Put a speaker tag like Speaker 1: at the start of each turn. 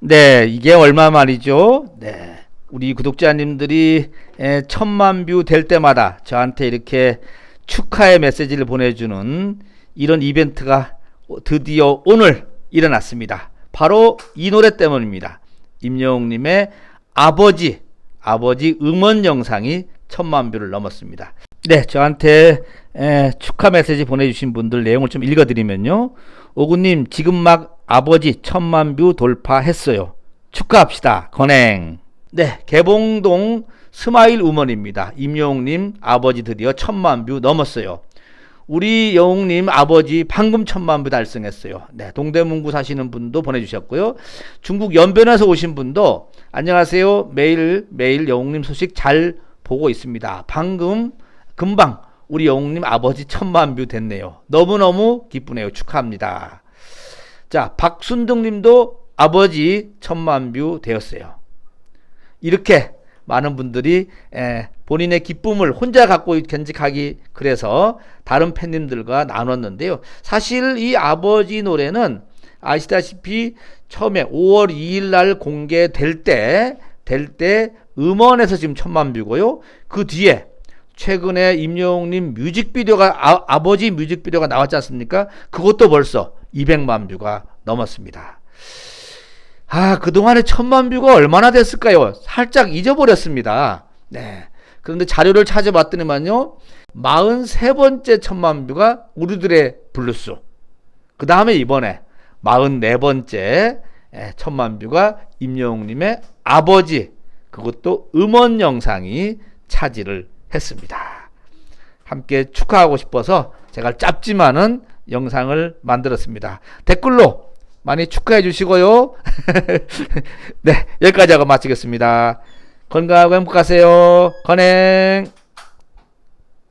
Speaker 1: 네, 이게 얼마 말이죠? 네. 우리 구독자님들이 에, 천만 뷰 될 때마다 저한테 이렇게 축하의 메시지를 보내주는 이런 이벤트가 드디어 오늘 일어났습니다. 바로 이 노래 때문입니다. 임영웅님의 아버지, 아버지 음원 영상이 천만 뷰를 넘었습니다. 네, 저한테 에, 축하 메시지 보내주신 분들 내용을 좀 읽어드리면요. 오구님, 지금 막 아버지 천만 뷰 돌파했어요. 축하합시다. 건행. 네, 개봉동 스마일 우먼입니다. 임영웅님 아버지 드디어 천만 뷰 넘었어요. 우리 영웅님 아버지 방금 천만 뷰 달성했어요. 네, 동대문구 사시는 분도 보내주셨고요. 중국 연변에서 오신 분도 안녕하세요. 매일 매일 영웅님 소식 잘 보고 있습니다. 방금 금방 우리 영웅님 아버지 천만 뷰 됐네요. 너무너무 기쁘네요. 축하합니다. 자, 박순등 님도 아버지 천만 뷰 되었어요. 이렇게 많은 분들이 에, 본인의 기쁨을 혼자 갖고 견직하기 그래서 다른 팬님들과 나눴는데요. 사실 이 아버지 노래는 아시다시피 처음에 5월 2일 날 공개될 때, 될 때 음원에서 지금 천만 뷰고요. 그 뒤에 최근에 임영웅님 뮤직비디오가 아, 버지 뮤직비디오가 나왔지 않습니까? 그것도 벌써 200만 뷰가 넘었습니다. 아, 그동안에 천만 뷰가 얼마나 됐을까요? 살짝 잊어버렸습니다. 네. 그런데 자료를 찾아봤더니만요. 43번째 천만 뷰가 우리들의 블루스. 그 다음에 이번에 44번째 천만 뷰가 임영웅님의 아버지. 그것도 음원 영상이 차지를 했습니다. 함께 축하하고 싶어서 제가 짧지만은 영상을 만들었습니다. 댓글로 많이 축하해 주시고요. 네, 여기까지 하고 마치겠습니다. 건강하고 행복하세요. 건행.